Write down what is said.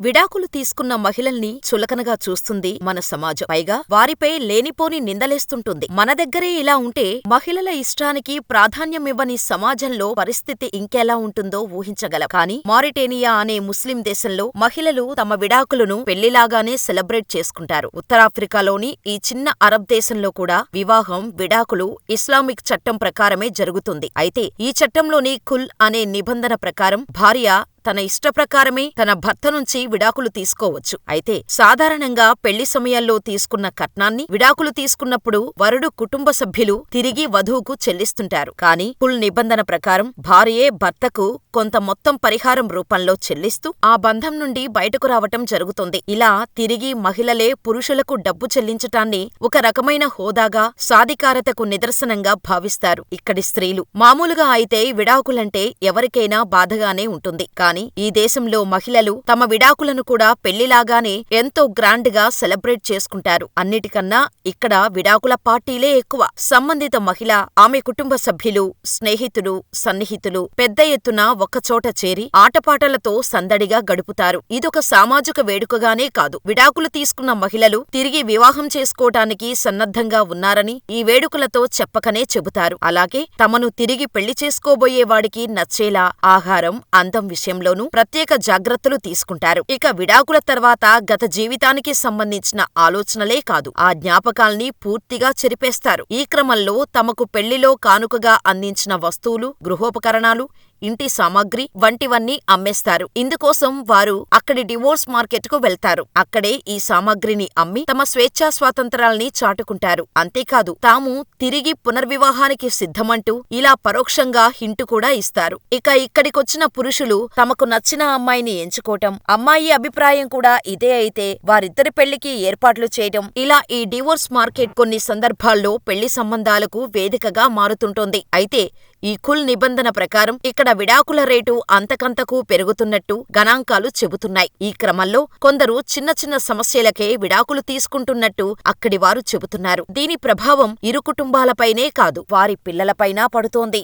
విడాకులు తీసుకున్న మహిళల్ని చులకనగా చూస్తుంది మన సమాజం. పైగా వారిపై లేనిపోని నిందలేస్తుంటుంది. మన దగ్గరే ఇలా ఉంటే మహిళల ఇష్టానికి ప్రాధాన్యమివ్వని సమాజంలో పరిస్థితి ఇంకెలా ఉంటుందో ఊహించగలం. కానీ మారిటేనియా అనే ముస్లిం దేశంలో మహిళలు తమ విడాకులను పెళ్ళిలాగానే సెలబ్రేట్ చేసుకుంటారు. ఉత్తరాఫ్రికాలోని ఈ చిన్న అరబ్ దేశంలో కూడా వివాహం, విడాకులు ఇస్లామిక్ చట్టం ప్రకారమే జరుగుతుంది. అయితే ఈ చట్టంలోని ఖుల్ అనే నిబంధన ప్రకారం భార్య తన ఇష్టప్రకారమే తన భర్త నుంచి విడాకులు తీసుకోవచ్చు. అయితే సాధారణంగా పెళ్ళి సమయంలో తీసుకున్న కట్నాన్ని విడాకులు తీసుకున్నప్పుడు వరుడు కుటుంబ సభ్యులు తిరిగి వధువుకు చెల్లిస్తుంటారు. కానీ పుల్ నిబంధన ప్రకారం భార్యే భర్తకు కొంత మొత్తం పరిహారం రూపంలో చెల్లిస్తూ ఆ బంధం నుండి బయటకు రావటం జరుగుతుంది. ఇలా తిరిగి మహిళలే పురుషులకు డబ్బు చెల్లించటాన్ని ఒక రకమైన హోదాగా, సాధికారతకు నిదర్శనంగా భావిస్తారు ఇక్కడి స్త్రీలు. మామూలుగా అయితే విడాకులంటే ఎవరికైనా బాధగానే ఉంటుంది. కానీ ఈ దేశంలో మహిళలు తమ విడాకులను కూడా పెళ్ళిలాగానే ఎంతో గ్రాండ్గా సెలబ్రేట్ చేసుకుంటారు. అన్నిటికన్నా ఇక్కడ విడాకుల పార్టీలే ఎక్కువ. సంబంధిత మహిళ, ఆమె కుటుంబ సభ్యులు, స్నేహితులు, సన్నిహితులు పెద్ద ఎత్తున ఒక్కచోట చేరి ఆటపాటలతో సందడిగా గడుపుతారు. ఇదొక సామాజిక వేడుకగానే కాదు. విడాకులు తీసుకున్న మహిళలు తిరిగి వివాహం చేసుకోటానికి సన్నద్ధంగా ఉన్నారని ఈ వేడుకలతో చెప్పకనే చెబుతారు. అలాగే తమను తిరిగి పెళ్ళి చేసుకోబోయేవాడికి నచ్చేలా ఆహారం, అందం విషయంలో విషయంలోనూ ప్రత్యేక జాగ్రత్తలు తీసుకుంటారు. ఇక విడాకుల తర్వాత గత జీవితానికి సంబంధించిన ఆలోచనలే కాదు, ఆ జ్ఞాపకాల్ని పూర్తిగా చెరిపేస్తారు. ఈ క్రమంలో తమకు పెళ్ళిలో కానుకగా అందించిన వస్తువులు, గృహోపకరణాలు, ఇంటి సామాగ్రి వంటివన్నీ అమ్మేస్తారు. ఇందుకోసం వారు అక్కడి డివోర్స్ మార్కెట్కు వెళ్తారు. అక్కడే ఈ సామాగ్రిని అమ్మి తమ స్వేచ్ఛా స్వాతంత్రాల్ని చాటుకుంటారు. అంతేకాదు తాము తిరిగి పునర్వివాహానికి సిద్ధమంటూ ఇలా పరోక్షంగా హింటు కూడా ఇస్తారు. ఇక ఇక్కడికొచ్చిన పురుషులు తమకు నచ్చిన అమ్మాయిని ఎంచుకోవటం అమ్మాయి అభిప్రాయం కూడా ఇదే అయితే వారిద్దరి పెళ్ళికి ఏర్పాట్లు చేయటం ఇలా ఈ డివోర్స్ మార్కెట్ కొన్ని సందర్భాల్లో పెళ్ళి సంబంధాలకు వేదికగా మారుతుంటోంది. అయితే ఈ కుల్ నిబంధన ప్రకారం ఇక్కడ విడాకుల రేటు అంతకంతకూ పెరుగుతున్నట్టు గణాంకాలు చెబుతున్నాయి. ఈ క్రమంలో కొందరు చిన్న చిన్న సమస్యలకే విడాకులు తీసుకుంటున్నట్టు అక్కడి వారు చెబుతున్నారు. దీని ప్రభావం ఇరు కుటుంబాలపైనే కాదు వారి పిల్లలపైనా పడుతోంది.